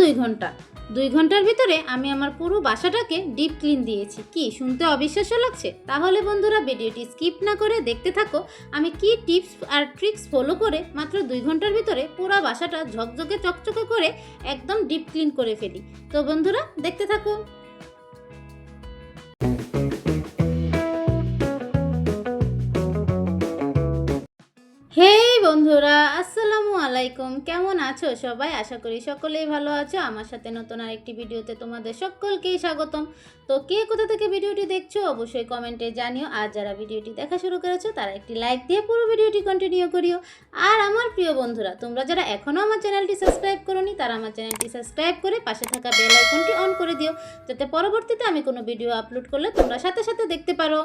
দুই ঘণ্টা। দুই ঘণ্টার ভিতরে আমি আমার পুরো বাসাটাকে ডিপ ক্লিন দিয়েছি। কি, শুনতে অবিশ্বাস্য লাগছে? তাহলে বন্ধুরা ভিডিওটি স্কিপ না করে দেখতে থাকো। আমি কি টিপস আর ট্রিক্স ফলো করে মাত্র দুই ঘণ্টার ভিতরে পুরো বাসাটা ঝকঝকে চকচকে করে একদম ডিপ ক্লিন করে ফেলি? তো বন্ধুরা, দেখতে থাকো। হেই বন্ধুরা, আসসালামু আলাইকুম। কেমন আছো সবাই? আশা করি সকলেই ভালো আছো। আমার সাথে নতুন আরেকটি ভিডিওতে তোমাদের সকলকেই স্বাগতম। তো কে কোথা থেকে ভিডিওটি দেখছ অবশ্যই কমেন্টে জানিও। আর যারা ভিডিওটি দেখা শুরু করেছ, তারা একটি লাইক দিয়ে পুরো ভিডিওটি কন্টিনিউ করিও। আর আমার প্রিয় বন্ধুরা, তোমরা যারা এখনও আমার চ্যানেলটি সাবস্ক্রাইব করোনি, তারা আমার চ্যানেলটি সাবস্ক্রাইব করে পাশে থাকা বেল আইকনটি অন করে দিও। যাতে পরবর্তীতে আমি কোনো ভিডিও আপলোড করলে তোমরা সাথে সাথে দেখতে পারো।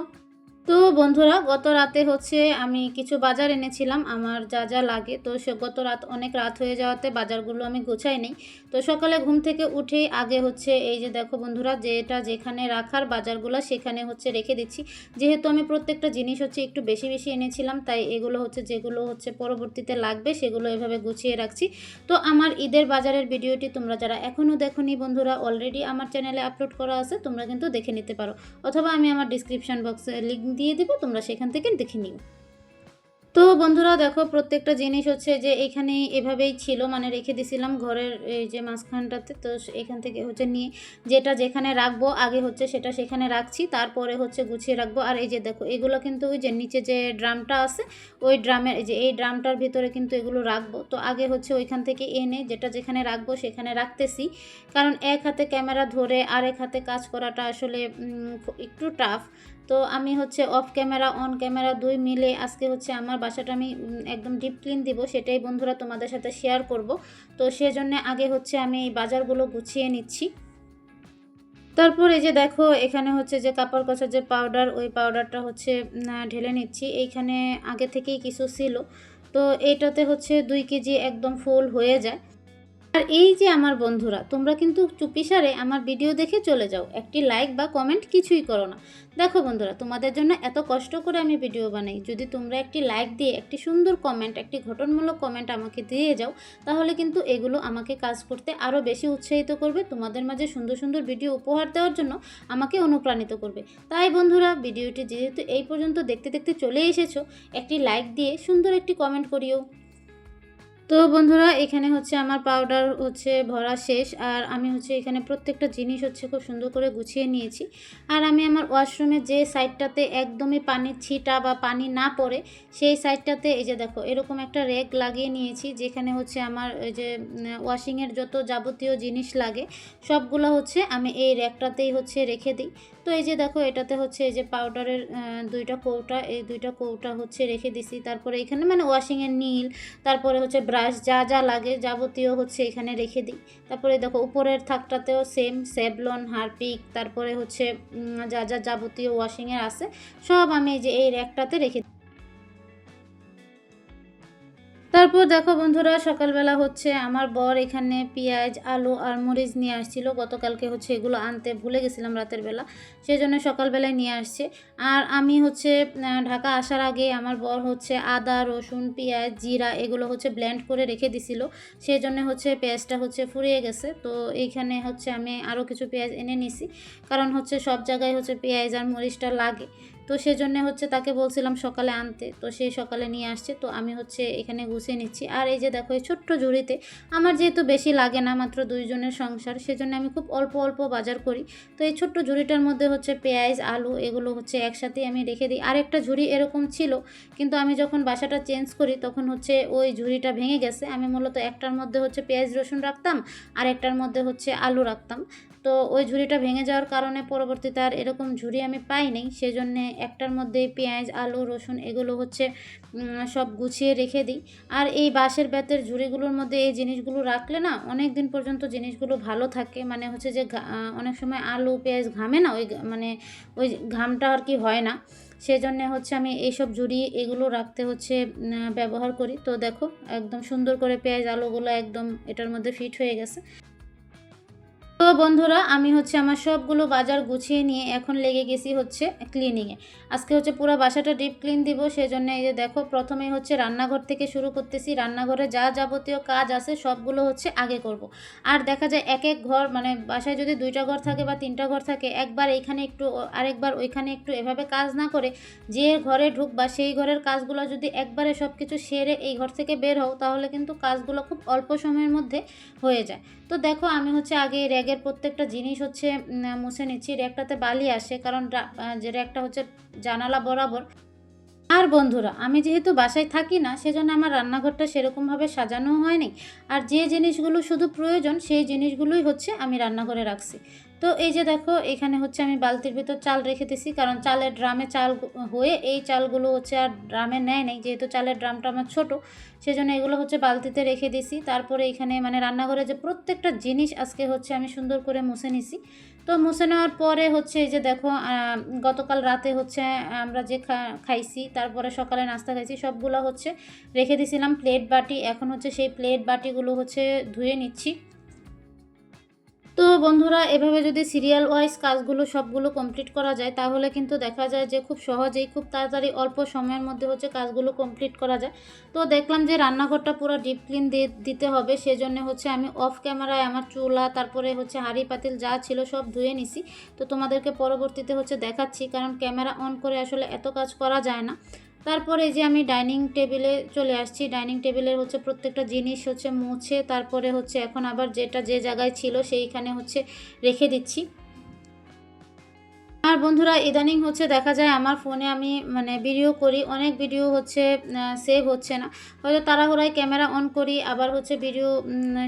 তো বন্ধুরা, গত রাতে হচ্ছে আমি কিছু বাজার এনেছিলাম, আমার যা যা লাগে। তো সে গত রাত অনেক রাত হয়ে যাওয়াতে বাজারগুলো আমি গোছাই নিই। তো সকালে ঘুম থেকে উঠেই আগে হচ্ছে এই যে দেখো বন্ধুরা, যেটা যেখানে রাখার বাজারগুলো সেখানে হচ্ছে রেখে দিচ্ছি। যেহেতু আমি প্রত্যেকটা জিনিস হচ্ছে একটু বেশি বেশি এনেছিলাম, তাই এগুলো হচ্ছে যেগুলো হচ্ছে পরবর্তীতে লাগবে সেগুলো এভাবে গুছিয়ে রাখছি। তো আমার ঈদের বাজারের ভিডিওটি তোমরা যারা এখনও দেখোনি বন্ধুরা অলরেডি আমার চ্যানেলে আপলোড করা আছে, তোমরা কিন্তু দেখে নিতে পারো। অথবা আমি আমার ডিসক্রিপশন বক্সে লিঙ্ক দিয়ে দেবো, তোমরা সেখান থেকে দেখে নিও। তো বন্ধুরা দেখো, প্রত্যেকটা জিনিস হচ্ছে যে এখানে এভাবেই ছিল মানে রেখে দিছিলাম ঘরের এই যে মাঝখানটাতে। তো এখান থেকে হচ্ছে নিয়ে যেটা যেখানে রাখব, আগে হচ্ছে সেটা সেখানে রাখছি, তারপরে হচ্ছে গুছিয়ে রাখব। আর এই যে দেখো, এগুলো কিন্তু ওই যে নিচে যে ড্রামটা আছে, ওই ড্রামের যে এই ড্রামটার ভিতরে কিন্তু এগুলো রাখব। তো আগে হচ্ছে ওইখান থেকে এনে যেটা যেখানে রাখব সেখানে রাখতেছি। কারণ এক হাতে ক্যামেরা ধরে, আরেক হাতে কাজ করাটা আসলে একটু টাফ তো আমি হচ্ছে অফ ক্যামেরা অন ক্যামেরা দুই মিলে আজকে হচ্ছে আমার বাসাটা আমি একদম ডিপ ক্লিন দিব, সেটাই বন্ধুরা তোমাদের সাথে শেয়ার করব। তো সেজন্য আগে হচ্ছে আমি এই বাজারগুলো গুছিয়ে নিচ্ছি। তারপর এই যে দেখো, এখানে হচ্ছে যে কাপড় কষার যে পাউডার ওই পাউডারটা হচ্ছে ঢেলে নিচ্ছি। এইখানে আগে থেকেই কিছু ছিল। তো এইটাতে হচ্ছে দুই কেজি একদম ফুল হয়ে যায়। আর এই যে আমার বন্ধুরা, তোমরা কিন্তু চুপিসারে আমার ভিডিও দেখে চলে যাও। একটি লাইক বা কমেন্ট কিছুই করো না। দেখো বন্ধুরা, তোমাদের জন্য এত কষ্ট করে আমি ভিডিও বানাই। যদি তোমরা একটি লাইক দিয়ে, একটি সুন্দর কমেন্ট একটি ঘটনমূলক কমেন্ট আমাকে দিয়ে যাও, তাহলে কিন্তু এগুলো আমাকে কাজ করতে আরও বেশি উৎসাহিত করবে, তোমাদের মাঝে সুন্দর সুন্দর ভিডিও উপহার দেওয়ার জন্য আমাকে অনুপ্রাণিত করবে। তাই বন্ধুরা ভিডিওটি যেহেতু এই পর্যন্ত দেখতে দেখতে চলে এসেছ, একটি লাইক দিয়ে সুন্দর একটি কমেন্ট করিও। তো বন্ধুরা, এখানে হচ্ছে আমার পাউডার হচ্ছে ভরা শেষ, আর আমি হচ্ছে এখানে প্রত্যেকটা জিনিস হচ্ছে খুব সুন্দর করে গুছিয়ে নিয়েছি। আর আমি আমার ওয়াশরুমে যে সাইডটাতে একদমই পানির ছিটা বা পানি না পড়ে, সেই সাইডটাতে এই যে দেখো, এরকম একটা রেক লাগিয়ে নিয়েছি, যেখানে হচ্ছে আমার ওই যে ওয়াশিংয়ের যত যাবতীয় জিনিস লাগে, সবগুলো হচ্ছে আমি এই র্যাকটাতেই হচ্ছে রেখে দিই। তো এই যে দেখো, এটাতে হচ্ছে এই যে পাউডারের দুইটা কৌটা, এই দুইটা কৌটা হচ্ছে রেখে দিছি। তারপরে এখানে মানে ওয়াশিংয়ের নীল, তারপরে হচ্ছে ব্রাশ যা যা লাগে যাবতীয় হচ্ছে এখানে রেখে দিই তারপরে দেখো, উপরের থাকটাতেও সেম সেভলন, হারপিক, তারপরে হচ্ছে যা যা যাবতীয় ওয়াশিংয়ের আছে, সব আমি যে এই র্যাকটাতে রেখে দিই। তারপর দেখো বন্ধুরা, সকালবেলা হচ্ছে আমার বর এখানে পেঁয়াজ, আলু আর মরিচ নিয়ে আসছিল। গতকালকে হচ্ছে এগুলো আনতে ভুলে গেছিলাম রাতের বেলা সেই জন্য সকালবেলায় নিয়ে আসছে। আর আমি হচ্ছে ঢাকা আসার আগে আমার বর হচ্ছে আদা, রসুন, পেঁয়াজ, জিরা এগুলো হচ্ছে ব্লেন্ড করে রেখে দিছিল। সেই জন্য হচ্ছে পেঁয়াজটা হচ্ছে ফুরিয়ে গেছে। তো এইখানে হচ্ছে আমি আরও কিছু পেঁয়াজ এনে নিছি। কারণ হচ্ছে সব জায়গায় হচ্ছে পেঁয়াজ আর মরিচটা লাগে। তো সেজন্য হচ্ছে তাকে বলছিলাম সকালে আনতে। তো সেই সকালে নিয়ে আসছে। তো আমি হচ্ছে এখানে গুছিয়ে নিচ্ছি। আর এই যে দেখো, এই ছোট্ট ঝুড়িতে আমার যেহেতু বেশি লাগে না মাত্র দুইজনের সংসার, সেজন্য আমি খুব অল্প অল্প বাজার করি। তো এই ছোট্ট ঝুড়িটার মধ্যে হচ্ছে পেঁয়াজ, আলু এগুলো হচ্ছে একসাথেই আমি রেখে দিই। আরেকটা ঝুড়ি এরকম ছিল, কিন্তু আমি যখন বাসাটা চেঞ্জ করি, তখন হচ্ছে ওই ঝুড়িটা ভেঙে গেছে। আমি মূলত একটার মধ্যে হচ্ছে পেঁয়াজ, রসুন রাখতাম, আর একটার মধ্যে হচ্ছে আলু রাখতাম। তো ওই ঝুড়িটা ভেঙে যাওয়ার কারণে পরবর্তীতে আর এরকম ঝুড়ি আমি পাই নাই সেজন্যে একটার মধ্যে পেঁয়াজ, আলু, রসুন এগুলো হচ্ছে সব গুছিয়ে রেখে দিই। আর এই বাঁশের বেতের ঝুড়িগুলোর মধ্যে এই জিনিসগুলো রাখলে না অনেক দিন পর্যন্ত জিনিসগুলো ভালো থাকে। মানে হচ্ছে যে অনেক সময় আলু, পেঁয়াজ ঘামে না, ওই মানে ওই ঘামটা আর কি হয় না। সেজন্যে হচ্ছে আমি এইসব ঝুড়ি এগুলো রাখতে হচ্ছে ব্যবহার করি। তো দেখো, একদম সুন্দর করে পেঁয়াজ, আলুগুলো একদম এটার মধ্যে ফিট হয়ে গেছে। বন্ধুরা, আমি হচ্ছে আমার সবগুলো বাজার গুছিয়ে নিয়ে এখন লেগে গেছি হচ্ছে ক্লিনিংয়ে আজকে হচ্ছে পুরো বাসাটা ডিপ ক্লিন দিব সেই জন্য এই যে দেখো প্রথমে হচ্ছে রান্নাঘর থেকে শুরু করতেছি। রান্নাঘরে যা যাবতীয় কাজ আছে সবগুলো হচ্ছে আগে করব। আর দেখা যায় এক এক ঘর মানে বাসায় যদি দুইটা ঘর থাকে বা তিনটা ঘর থাকে, একবার এইখানে একটু আরেকবার ওইখানে একটু এভাবে কাজ না করে যে ঘরে ঢুকবা সেই ঘরের কাজগুলো যদি একবারে সব কিছু সেরে এই ঘর থেকে বের হও, তাহলে কিন্তু কাজগুলো খুব অল্প সময়ের মধ্যে হয়ে যায়। তো দেখো আমি হচ্ছে আগে র্যাগের প্রত্যেকটা জিনিস হচ্ছে মুছে নিচ্ছি। র্যাকটাতে বালি আসে, কারণ যে র্যাকটা হচ্ছে জানালা বরাবর আর বন্ধুরা, আমি যেহেতু বাসায় থাকি না, সেজন্য আমার রান্নাঘরটা সেরকমভাবে সাজানো হয়নি। আর যে জিনিসগুলো শুধু প্রয়োজন, সেই জিনিসগুলোই হচ্ছে আমি রান্নাঘরে রাখছি। তো এই যে দেখো, এখানে হচ্ছে আমি বালতির ভিতর চাল রেখে দিছি, কারণ চালের ড্রামে চাল হয়ে এই চালগুলো হচ্ছে আর ড্রামে নেয় নেই, যেহেতু চালের ড্রামটা আমার ছোটো, সেজন্য এগুলো হচ্ছে বালতিতে রেখে দিছি। তারপরে এখানে মানে রান্নাঘরে যে প্রত্যেকটা জিনিস আজকে হচ্ছে আমি সুন্দর করে মুছে নিছি। তো মুছে নেওয়ার পরে হচ্ছে এই যে দেখো গতকাল রাতে হচ্ছে আমরা যে খাইছি, তারপরে সকালে নাস্তা খাইছি, সবগুলো হচ্ছে রেখে দিছিলাম প্লেট বাটি। এখন হচ্ছে সেই প্লেট বাটিগুলো হচ্ছে ধুয়ে নিচ্ছি। তো বন্ধুরা, এভাবে যদি সিরিয়াল ওয়াইজ কাজগুলো সবগুলো কমপ্লিট করা যায়, তাহলে কিন্তু দেখা যায় যে খুব সহজেই, খুব তাড়াতাড়ি অল্প সময়ের মধ্যে হচ্ছে কাজগুলো কমপ্লিট করা যায়। তো দেখলাম যে রান্নাঘরটা পুরো ডিপ ক্লিন দিতে হবে, সেজন্য হচ্ছে আমি অফ ক্যামেরায় আমার চুলা, তারপরে হচ্ছে হাঁড়ি পাতিল যা ছিল সব ধুয়ে নিছি। তো তোমাদেরকে পরবর্তীতে হচ্ছে দেখাচ্ছি, কারণ ক্যামেরা অন করে আসলে এত কাজ করা যায় না। তারপরে যে আমি ডাইনিং টেবিলে চলে আসছি, ডাইনিং টেবিলের হচ্ছে প্রত্যেকটা জিনিস হচ্ছে মুছে, তারপরে হচ্ছে এখন আবার যেটা যে জায়গায় ছিল সেইখানে হচ্ছে রেখে দিচ্ছি। আর বন্ধুরা, ইদানিং হচ্ছে দেখা যায় আমার ফোনে আমি মানে ভিডিও করি, অনেক ভিডিও হচ্ছে সেভ হচ্ছে না। হয়তো তাড়াহুড়ায় ক্যামেরা অন করি, আবার হচ্ছে ভিডিও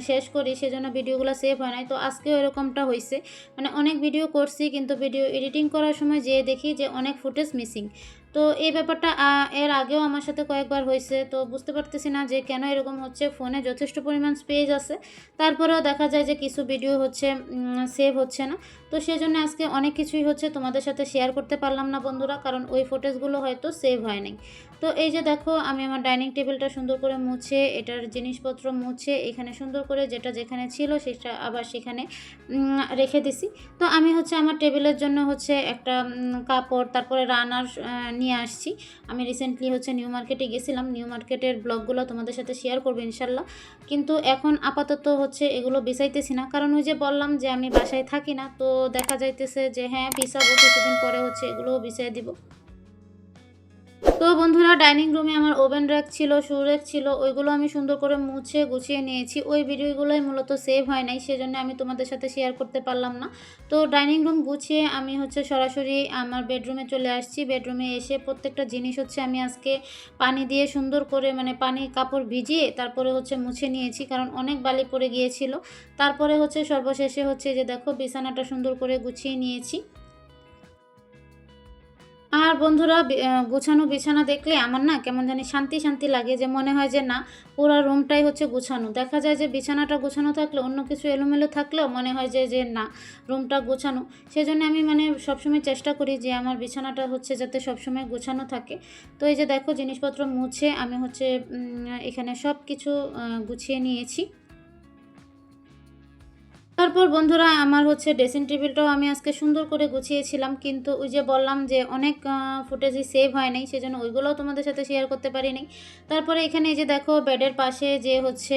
শেষ করি, সেজন্য ভিডিওগুলো সেভ হয় নাই। তো আজকেও এরকমটা হয়েছে মানে অনেক ভিডিও করছি, কিন্তু ভিডিও এডিটিং করার সময় যেয়ে দেখি যে অনেক ফুটেজ মিসিং তো এই ব্যাপারটা এর আগেও আমার সাথে কয়েকবার হয়েছে। তো বুঝতে পারতেছি না যে কেন এরকম হচ্ছে। ফোনে যথেষ্ট পরিমাণ স্পেস আছে। তারপরেও দেখা যায় যে কিছু ভিডিও হচ্ছে সেভ হচ্ছে না। তো সেজন্য আজকে অনেক কিছুই হচ্ছে তোমাদের সাথে শেয়ার করতে পারলাম না বন্ধুরা। কারণ ওই ফুটেজগুলো হয়তো সেভ হয় নাই। তো এই যে দেখো, আমি আমার ডাইনিং টেবিলটা সুন্দর করে মুছে, এটার জিনিসপত্র মুছে, এখানে সুন্দর করে যেটা যেখানে ছিল সেটা আবার সেখানে রেখে দিছি। তো আমি হচ্ছে আমার টেবিলের জন্য হচ্ছে একটা কাপড়, তারপরে রানার নিয়ে আসছি। আমি রিসেন্টলি হচ্ছে নিউ মার্কেটে গেছিলাম। নিউ মার্কেটের ব্লগগুলো তোমাদের সাথে শেয়ার করব ইনশাল্লাহ। কিন্তু এখন আপাতত হচ্ছে এগুলো বিছাইতেছি না। কারণ ওই যে বললাম যে আমি বাসায় থাকি না, তো দেখা যাইতেছে যে হ্যাঁ বিছাবো কিছুদিন পরে হচ্ছে এগুলোও বিছাই দিব। তো বন্ধুরা, ডাইনিং রুমে আমার ওভেন র্যাক ছিল, শু র্যাক ছিল, ওইগুলো আমি সুন্দর করে মুছে গুছিয়ে নিয়েছি। ওই ভিডিওগুলোই মূলত সেভ হয় নাই, সেজন্য আমি তোমাদের সাথে শেয়ার করতে পারলাম না। তো ডাইনিং রুম গুছিয়ে আমি হচ্ছে সরাসরি আমার বেডরুমে চলে আসছি। বেডরুমে এসে প্রত্যেকটা জিনিস হচ্ছে আমি আজকে পানি দিয়ে সুন্দর করে মানে পানি কাপড় ভিজিয়ে তারপরে হচ্ছে মুছে নিয়েছি, কারণ অনেক বালি পড়ে গিয়েছিল। তারপরে হচ্ছে সর্বশেষে হচ্ছে যে দেখো বিছানাটা সুন্দর করে গুছিয়ে নিয়েছি। আর বন্ধুরা গোছানো বিছানা দেখলে আমার না কেমন জানি শান্তি শান্তি লাগে যে মনে হয় যে না, পুরো রুমটাই হচ্ছে গোছানো। দেখা যায় যে বিছানাটা গোছানো থাকলে, অন্য কিছু এলোমেলো থাকলেও মনে হয় যে যে না, রুমটা গোছানো। সেজন্য আমি মানে সবসময় চেষ্টা করি যে আমার বিছানাটা হচ্ছে যাতে সবসময় গোছানো থাকে। তো এই যে দেখো, জিনিসপত্র মুছে আমি হচ্ছে এখানে সব কিছু গুছিয়ে নিয়েছি। তারপর বন্ধুরা আমার হচ্ছে ড্রেসিং টেবিলটাও আমি আজকে সুন্দর করে গুছিয়েছিলাম, কিন্তু ওই যে বললাম যে অনেক ফুটেজই সেভ হয় নাই, সেজন্য ওইগুলোও তোমাদের সাথে শেয়ার করতে পারিনি। তারপরে এখানে এই যে দেখো বেডের পাশে যে হচ্ছে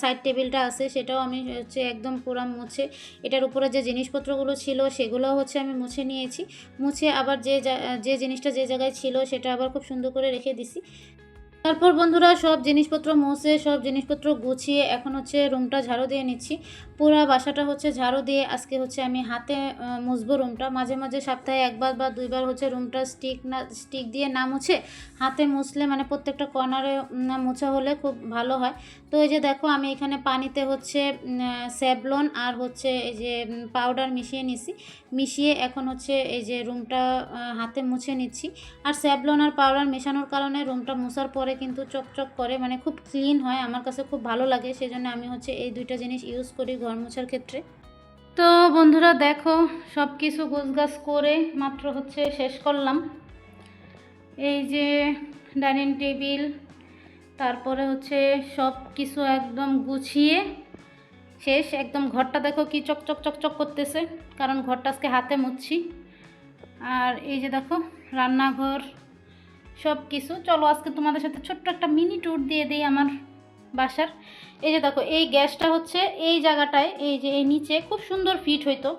সাইড টেবিলটা আছে, সেটাও আমি হচ্ছে একদম পুরা মুছে, এটার উপরে যে জিনিসপত্রগুলো ছিল সেগুলোও হচ্ছে আমি মুছে নিয়েছি। মুছে আবার যে যে জিনিসটা যে জায়গায় ছিল সেটা আবার খুব সুন্দর করে রেখে দিছি। তারপর বন্ধুরা সব জিনিসপত্র মুছে, সব জিনিসপত্র গুছিয়ে এখন হচ্ছে রুমটা ঝাড়ু দিয়ে নিচ্ছি। পুরা বাসাটা হচ্ছে ঝাড়ু দিয়ে আজকে হচ্ছে আমি হাতে মুছবো রুমটা মাঝে মাঝে সপ্তাহে একবার বা দুইবার হচ্ছে রুমটা স্টিক না স্টিক দিয়ে না মুছে হাতে মুছলে মানে প্রত্যেকটা কর্নারে মোছা হলে খুব ভালো হয়। তো এই যে দেখো আমি এখানে পানিতে হচ্ছে স্যাবলন আর হচ্ছে এই যে পাউডার মিশিয়ে নিছি। মিশিয়ে এখন হচ্ছে এই যে রুমটা হাতে মুছে নিচ্ছি। আর স্যাবলন আর পাউডার মেশানোর কারণে রুমটা মোছার পরে কিন্তু চকচক করে মানে খুব ক্লিন হয়, আমার কাছে খুব ভালো লাগে। সেজন্য আমি হচ্ছে এই দুইটা জিনিস ইউজ করি ঘর মোছার ক্ষেত্রে। তো বন্ধুরা দেখো সব কিছু গোছগাছ করে মাত্র হচ্ছে শেষ করলাম। এই যে ডাইনিং টেবিল তারপরে হচ্ছে সব কিছু একদম গুছিয়ে শেষ। একদম ঘরটা দেখো কি চকচক চকচক করতেছে, কারণ ঘরটা আজকে হাতে মুছছি। আর এই যে দেখো, রান্নাঘর সব কিছু। চলো আজকে তোমাদের সাথে ছোট্ট একটা মিনি ট্যুর দিয়ে দিই আমার বাসার। এই যে দেখো, এই গ্যাসটা হচ্ছে এই জায়গাটায়, এই যে এই নিচে খুব সুন্দর ফিট হইতো।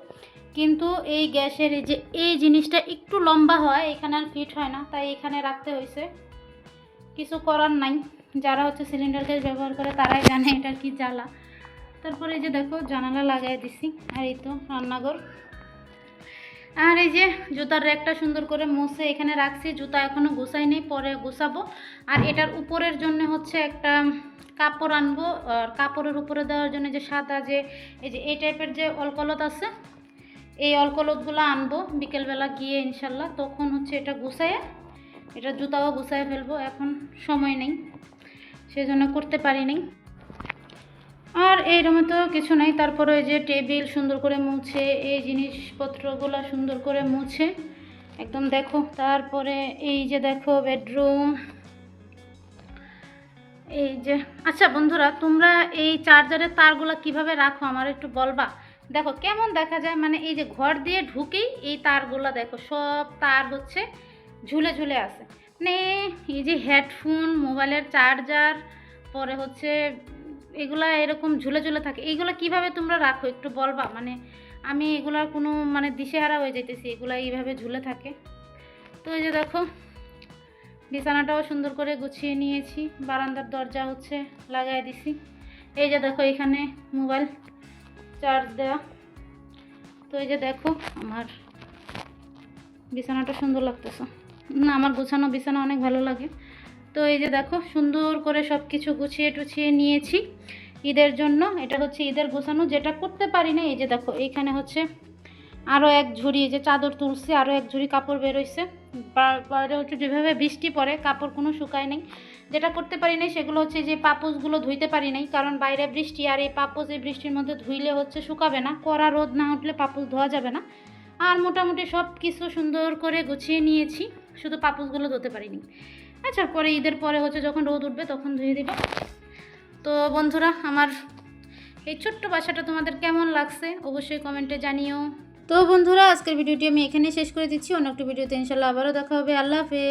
কিন্তু এই গ্যাসের এই যে এই জিনিসটা একটু লম্বা হয়, এখানে আর ফিট হয় না, তাই এখানে রাখতে হয়েছে কিছু করার নাই। যারা হচ্ছে সিলিন্ডার গ্যাস ব্যবহার করে, তারাই জানে এটার কি জ্বালা। তারপরে এই যে দেখো, জানালা লাগাই দিছি। আর এই তো রান্নাঘর। আর এই যে জুতার র্যাকটা সুন্দর করে মুছে এখানে রাখছি, জুতা এখনও গুছাই নেই, পরে গুছাবো। আর এটার উপরের জন্য হচ্ছে একটা কাপড় আনব, আর কাপড়ের উপরে দেওয়ার জন্য যে সাদা যে, এই যে এই টাইপের যে অলকলত আছে, এই অলকলতগুলো আনব। বিকেলবেলা গিয়ে ইনশাল্লাহ তখন হচ্ছে এটা গুছাইয়ে, এটা জুতাও গুছাইয়ে ফেলব। এখন সময় নেই, সেজন্য করতে পারি নাই আর এইরকম তো কিছু নাই। তারপরে ওই যে টেবিল সুন্দর করে মুছে, এই জিনিসপত্রগুলো সুন্দর করে মুছে। একদম দেখো, তারপরে এই যে দেখো বেডরুম। এই যে আচ্ছা বন্ধুরা, তোমরা এই চার্জারের তারগুলো কীভাবে রাখো আমার একটু বলবা? দেখো, কেমন দেখা যায় মানে এই যে ঘর দিয়ে ঢুকেই এই তারগুলো দেখো, সব তার হচ্ছে ঝুলে ঝুলে আছে। মানে এই যে হেডফোন মোবাইলের চার্জার পরে হচ্ছে এগুলা এরকম ঝুলে ঝুলে থাকে। এইগুলো কীভাবে তোমরা রাখো একটু বলবা? মানে আমি এগুলার কোনো মানে দিশেহারা হয়ে যেতেছি এগুলা এইভাবে ঝুলে থাকে। তো এই যে দেখো, বিছানাটাও সুন্দর করে গুছিয়ে নিয়েছি, বারান্দার দরজা হচ্ছে লাগাই দিছি। এই যে দেখো এখানে মোবাইল চার্জ দেওয়া। তো এই যে দেখো, আমার বিছানাটা সুন্দর লাগতেছে। না আমার গুছানো বিছানা অনেক ভালো লাগে। তো এই যে দেখো, সুন্দর করে সব কিছু গুছিয়ে টুছিয়ে নিয়েছি। ঈদের জন্য এটা হচ্ছে ঈদের গোছানো, যেটা করতে পারি না, এই যে দেখো, এইখানে হচ্ছে আরও এক ঝুড়ি যে চাদর তুলছি আরও এক ঝুড়ি কাপড় বেরোইছে। বাইরে হচ্ছে যেভাবে বৃষ্টি পড়ে, কাপড় কোনো শুকায় নেই। যেটা করতে পারি নাই সেগুলো হচ্ছে যে পাপোসগুলো ধুইতে পারি নাই, কারণ বাইরে বৃষ্টি আর এই পাপোস এই বৃষ্টির মধ্যে ধুইলে হচ্ছে শুকাবে না। কড়া রোদ না উঠলে পাপোস ধোয়া যাবে না। আর মোটামুটি সব কিছু সুন্দর করে গুছিয়ে নিয়েছি, শুধু পাপোসগুলো ধুতে পারিনি। আচ্ছা পরে ঈদের পরে হচ্ছে যখন রোদ উঠবে তখন ধুয়ে দেবে। তো বন্ধুরা, আমার এই ছোট্ট বাসাটা তোমাদের কেমন লাগছে অবশ্যই কমেন্টে জানিও। তো বন্ধুরা, আজকের ভিডিওটি আমি এখানে শেষ করে দিচ্ছি। অন্য একটা ভিডিওতে ইনশাল্লাহ আবারও দেখা হবে। আল্লাহ হাফেজ।